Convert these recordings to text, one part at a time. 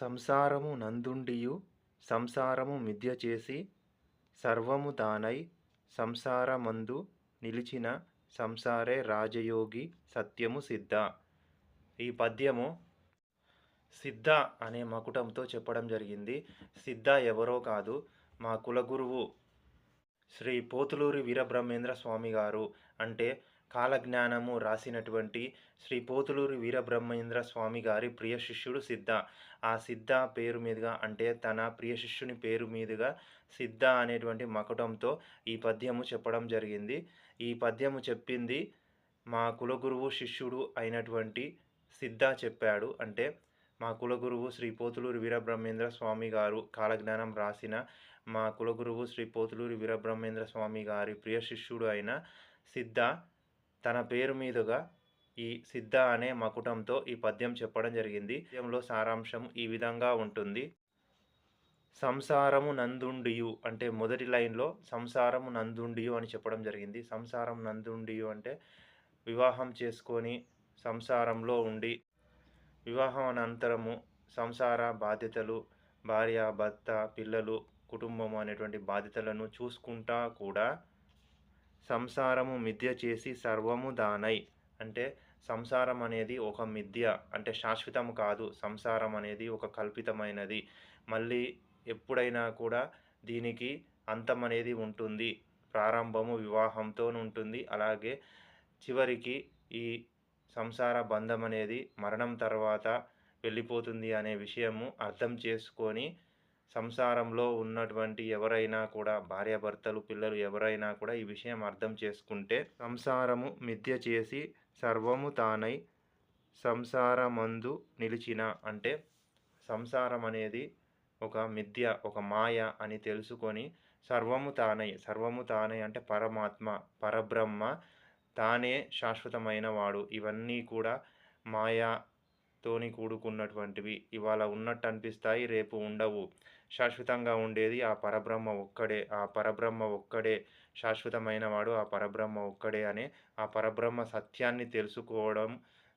సంసారము నందుండియు సంసారము మిథ్య చేసి సర్వము దానై సంసారమందు నిలిచిన సంసారే రాజయోగి సత్యము సిద్ధ. ఈ పద్యము సిద్ధ అనే మకుటంతో చెప్పడం జరిగింది. సిద్ధ ఎవరో కాదు మా కులగురువు శ్రీ పోతులూరి వీరబ్రహ్మేంద్ర స్వామి గారు. అంటే కాలజ్ఞానము రాసినటువంటి శ్రీ పోతులూరి వీరబ్రహ్మేంద్ర స్వామి గారి ప్రియ శిష్యుడు సిద్ధ. ఆ సిద్ధ పేరు మీదుగా అంటే తన ప్రియ శిష్యుని పేరు మీదుగా సిద్ధ అనేటువంటి మకుటంతో ఈ పద్యము చెప్పడం జరిగింది. ఈ పద్యము చెప్పింది మా కులగురువు శిష్యుడు అయినటువంటి సిద్ధ చెప్పాడు. అంటే మా కులగురువు శ్రీ పోతులూరి వీరబ్రహ్మేంద్ర స్వామి గారు కాలజ్ఞానం రాసిన మా కులగురువు శ్రీ పోతులూరి వీరబ్రహ్మేంద్ర స్వామి గారి ప్రియ శిష్యుడు అయిన సిద్ధ తన పేరు మీదుగా ఈ సిద్ధ అనే మకుటంతో ఈ పద్యం చెప్పడం జరిగింది. పద్యంలో సారాంశం ఈ విధంగా ఉంటుంది. సంసారము నందుండియు అంటే మొదటి లైన్లో సంసారము నందుండియు అని చెప్పడం జరిగింది. సంసారం నందుండియు అంటే వివాహం చేసుకొని సంసారంలో ఉండి వివాహం అనంతరము సంసార బాధ్యతలు భార్య భర్త పిల్లలు కుటుంబము అనేటువంటి బాధ్యతలను చూసుకుంటా కూడా సంసారము మిథ్య చేసి సర్వము దానై. అంటే సంసారం అనేది ఒక మిథ్య అంటే శాశ్వతం కాదు. సంసారం అనేది ఒక కల్పితమైనది. మళ్ళీ ఎప్పుడైనా కూడా దీనికి అంతం అనేది ఉంటుంది. ప్రారంభము వివాహంతో ఉంటుంది. అలాగే చివరికి ఈ సంసార బంధం అనేది మరణం తర్వాత వెళ్ళిపోతుంది అనే విషయము అర్థం చేసుకొని సంసారంలో ఉన్నటువంటి ఎవరైనా కూడా భార్యాభర్తలు పిల్లలు ఎవరైనా కూడా ఈ విషయం అర్థం చేసుకుంటే సంసారము మిథ్య చేసి సర్వము తానై సంసారమందు నిలిచిన అంటే సంసారం అనేది ఒక మిథ్య ఒక మాయ అని తెలుసుకొని సర్వము తానై సర్వము తానై అంటే పరమాత్మ పరబ్రహ్మ తానే శాశ్వతమైన వాడు. ఇవన్నీ కూడా తోని కూడుకున్నటువంటివి ఇవాళ ఉన్నట్టు అనిపిస్తాయి రేపు ఉండవు. శాశ్వతంగా ఉండేది ఆ పరబ్రహ్మ ఒక్కడే ఆ పరబ్రహ్మ ఒక్కడే శాశ్వతమైన వాడు ఆ పరబ్రహ్మ ఒక్కడే అనే ఆ పరబ్రహ్మ సత్యాన్ని తెలుసుకోవడం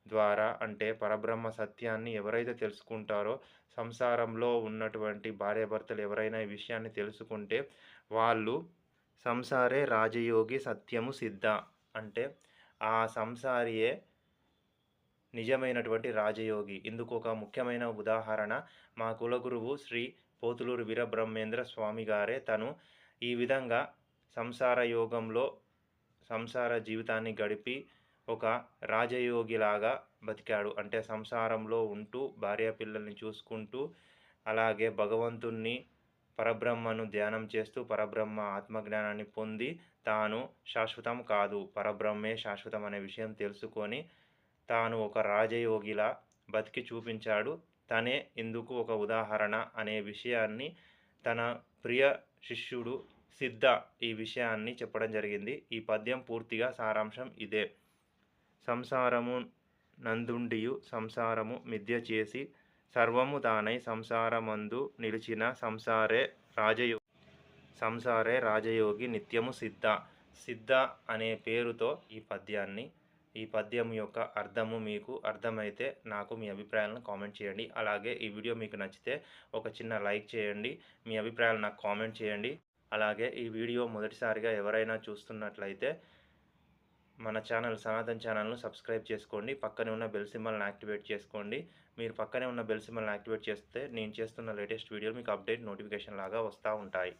ద్వారా అంటే పరబ్రహ్మ సత్యాన్ని ఎవరైతే తెలుసుకుంటారో సంసారంలో ఉన్నటువంటి భార్యాభర్తలు ఎవరైనా ఈ విషయాన్ని తెలుసుకుంటే వాళ్ళు సంసారే రాజయోగి సత్యము సిద్ధ అంటే ఆ సంసారియే నిజమైనటువంటి రాజయోగి. ఇందుకు ఒక ముఖ్యమైన ఉదాహరణ మా కులగురువు శ్రీ పోతులూరు వీరబ్రహ్మేంద్ర స్వామి గారే. తను ఈ విధంగా సంసార యోగంలో సంసార జీవితాన్ని గడిపి ఒక రాజయోగిలాగా బతికాడు. అంటే సంసారంలో ఉంటూ భార్య పిల్లల్ని చూసుకుంటూ అలాగే భగవంతుణ్ణి పరబ్రహ్మను ధ్యానం చేస్తూ పరబ్రహ్మ ఆత్మజ్ఞానాన్ని పొంది తాను శాశ్వతం కాదు. పరబ్రహ్మే శాశ్వతం అనే విషయం తెలుసుకొని తాను ఒక రాజయోగిలా బతికి చూపించాడు. తనే ఇందుకు ఒక ఉదాహరణ అనే విషయాన్ని తన ప్రియ శిష్యుడు సిద్ధ ఈ విషయాన్ని చెప్పడం జరిగింది. ఈ పద్యం పూర్తిగా సారాంశం ఇదే. సంసారము నందుండియు సంసారము మిథ్య చేసి సర్వము తానై సంసారమందు నిలిచిన సంసారే రాజయో సంసారే రాజయోగి నిత్యము సిద్ధ. సిద్ధ అనే పేరుతో ఈ పద్యాన్ని ఈ పద్యం యొక్క అర్థము మీకు అర్థమైతే నాకు మీ అభిప్రాయాలను కామెంట్ చేయండి. అలాగే ఈ వీడియో మీకు నచ్చితే ఒక చిన్న లైక్ చేయండి. మీ అభిప్రాయాలు నాకు కామెంట్ చేయండి. అలాగే ఈ వీడియో మొదటిసారిగా ఎవరైనా చూస్తున్నట్లయితే మన ఛానల్ సనాతన్ ఛానల్ను సబ్స్క్రైబ్ చేసుకోండి. పక్కనే ఉన్న బెల్ సింబల్ని యాక్టివేట్ చేసుకోండి. మీరు పక్కనే ఉన్న బెల్ సింబల్ని యాక్టివేట్ చేస్తే నేను చేస్తున్న లేటెస్ట్ వీడియోలు మీకు అప్డేట్ నోటిఫికేషన్ లాగా వస్తూ ఉంటాయి.